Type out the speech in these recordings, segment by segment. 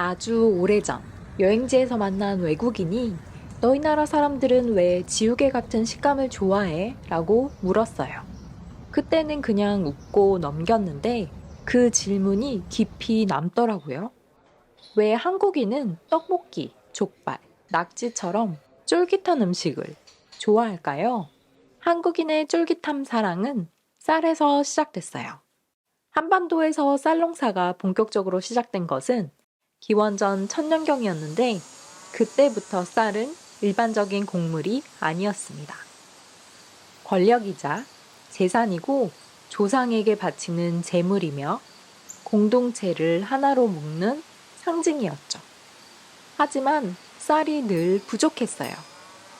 아주 오래전 여행지에서 만난 외국인이 너희 나라 사람들은 왜 지우개 같은 식감을 좋아해? 라고 물었어요. 그때는 그냥 웃고 넘겼는데 그 질문이 깊이 남더라고요. 왜 한국인은 떡볶이, 족발, 낙지처럼 쫄깃한 음식을 좋아할까요? 한국인의 쫄깃함 사랑은 쌀에서 시작됐어요. 한반도에서 쌀 농사가 본격적으로 시작된 것은 기원전 천년경이었는데 그때부터 쌀은 일반적인 곡물이 아니었습니다. 권력이자 재산이고 조상에게 바치는 재물이며 공동체를 하나로 묶는 상징이었죠. 하지만 쌀이 늘 부족했어요.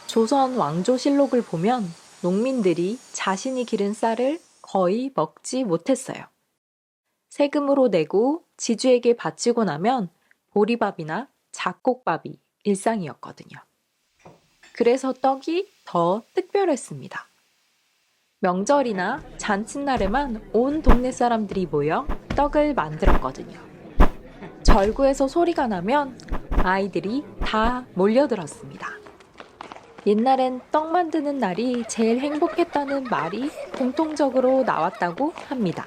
조선 왕조실록을 보면 농민들이 자신이 기른 쌀을 거의 먹지 못했어요. 세금으로 내고 지주에게 바치고 나면 보리밥이나 잡곡밥이 일상이었거든요. 그래서 떡이 더 특별했습니다. 명절이나 잔칫날에만 온 동네 사람들이 모여 떡을 만들었거든요. 절구에서 소리가 나면 아이들이 다 몰려들었습니다. 옛날엔 떡 만드는 날이 제일 행복했다는 말이 공통적으로 나왔다고 합니다.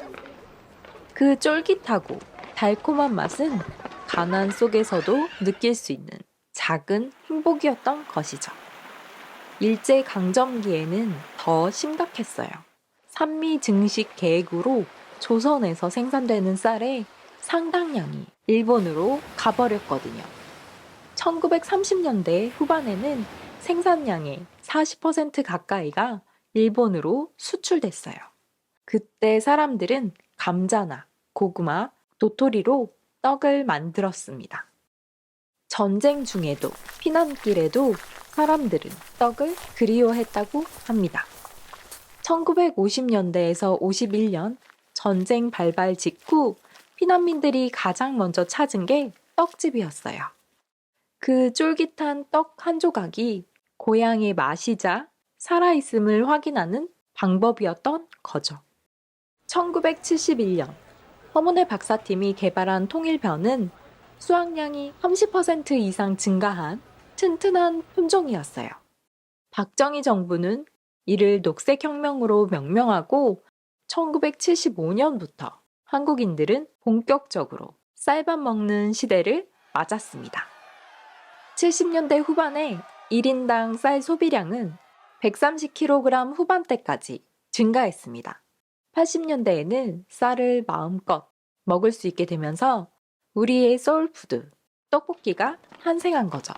그 쫄깃하고 달콤한 맛은 가난 속에서도 느낄 수 있는 작은 행복이었던 것이죠. 일제 강점기에는 더 심각했어요. 산미 증식 계획으로 조선에서 생산되는 쌀의 상당량이 일본으로 가버렸거든요. 1930년대 후반에는 생산량의 40% 가까이가 일본으로 수출됐어요. 그때 사람들은 감자나 고구마, 도토리로 떡을 만들었습니다. 전쟁 중에도 피난길에도 사람들은 떡을 그리워했다고 합니다. 1950년대에서 51년 전쟁 발발 직후 피난민들이 가장 먼저 찾은 게 떡집이었어요. 그 쫄깃한 떡 한 조각이 고향의 맛이자 살아있음을 확인하는 방법이었던 거죠. 1971년 허문회 박사팀이 개발한 통일변은 수확량이 30% 이상 증가한 튼튼한 품종이었어요. 박정희 정부는 이를 녹색혁명으로 명명하고 1975년부터 한국인들은 본격적으로 쌀밥 먹는 시대를 맞았습니다. 70년대 후반에 1인당 쌀 소비량은 130kg 후반대까지 증가했습니다. 80년대에는 쌀을 마음껏 먹을 수 있게 되면서 우리의 소울푸드, 떡볶이가 탄생한 거죠.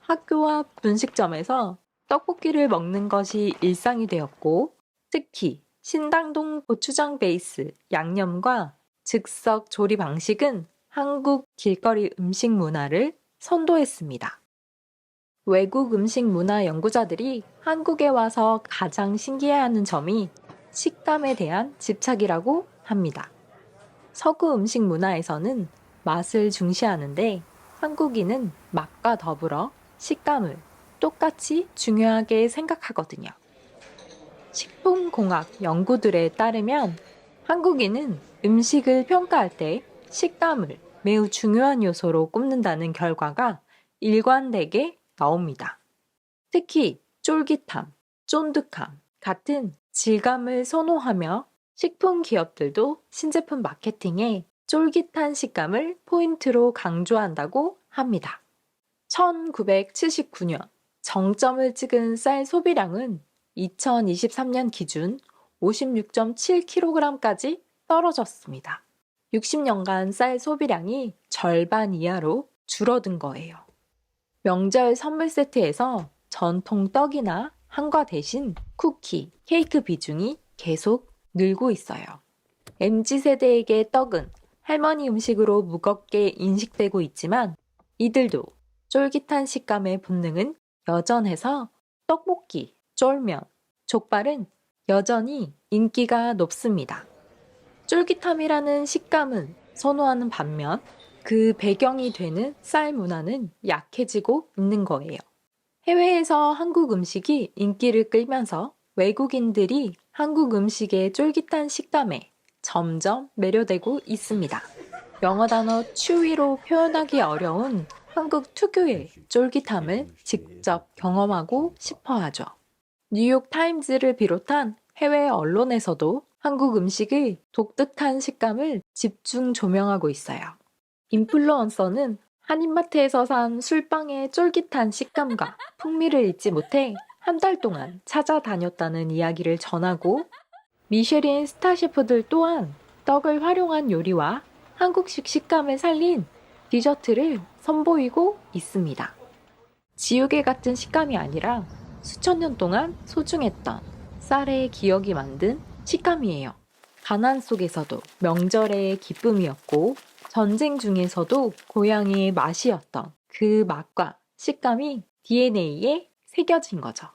학교와 분식점에서 떡볶이를 먹는 것이 일상이 되었고, 특히 신당동 고추장 베이스 양념과 즉석 조리 방식은 한국 길거리 음식 문화를 선도했습니다. 외국 음식 문화 연구자들이 한국에 와서 가장 신기해하는 점이 식감에 대한 집착이라고 합니다. 서구 음식 문화에서는 맛을 중시하는데 한국인은 맛과 더불어 식감을 똑같이 중요하게 생각하거든요. 식품공학 연구들에 따르면 한국인은 음식을 평가할 때 식감을 매우 중요한 요소로 꼽는다는 결과가 일관되게 나옵니다. 특히 쫄깃함, 쫀득함 같은 질감을 선호하며 식품 기업들도 신제품 마케팅에 쫄깃한 식감을 포인트로 강조한다고 합니다. 1979년 정점을 찍은 쌀 소비량은 2023년 기준 56.7kg까지 떨어졌습니다. 60년간 쌀 소비량이 절반 이하로 줄어든 거예요. 명절 선물 세트에서 전통 떡이나 한과 대신 쿠키, 케이크 비중이 계속 늘고 있어요. MZ세대에게 떡은 할머니 음식으로 무겁게 인식되고 있지만 이들도 쫄깃한 식감의 본능은 여전해서 떡볶이, 쫄면, 족발은 여전히 인기가 높습니다. 쫄깃함이라는 식감은 선호하는 반면 그 배경이 되는 쌀 문화는 약해지고 있는 거예요. 해외에서 한국 음식이 인기를 끌면서 외국인들이 한국 음식의 쫄깃한 식감에 점점 매료되고 있습니다. 영어 단어 추위로 표현하기 어려운 한국 특유의 쫄깃함을 직접 경험하고 싶어 하죠. 뉴욕 타임즈를 비롯한 해외 언론에서도 한국 음식의 독특한 식감을 집중 조명하고 있어요. 인플루언서는 한인마트에서 산 술빵의 쫄깃한 식감과 풍미를 잊지 못해 한 달 동안 찾아다녔다는 이야기를 전하고 미쉐린 스타 셰프들 또한 떡을 활용한 요리와 한국식 식감을 살린 디저트를 선보이고 있습니다. 지우개 같은 식감이 아니라 수천 년 동안 소중했던 쌀의 기억이 만든 식감이에요. 가난 속에서도 명절의 기쁨이었고 전쟁 중에서도 고향의 맛이었던 그 맛과 식감이 DNA에 새겨진 거죠.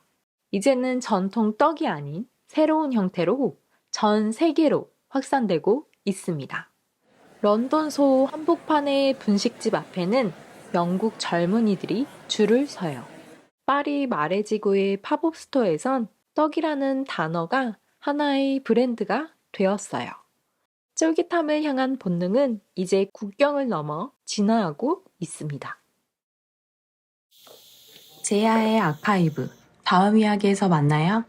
이제는 전통 떡이 아닌 새로운 형태로 전 세계로 확산되고 있습니다. 런던 소 한복판의 분식집 앞에는 영국 젊은이들이 줄을 서요. 파리 마레지고의 팝업 스토어에선 떡이라는 단어가 하나의 브랜드가 되었어요. 쫄깃함을 향한 본능은 이제 국경을 넘어 진화하고 있습니다. 제아의 아카이브. 다음 이야기에서 만나요.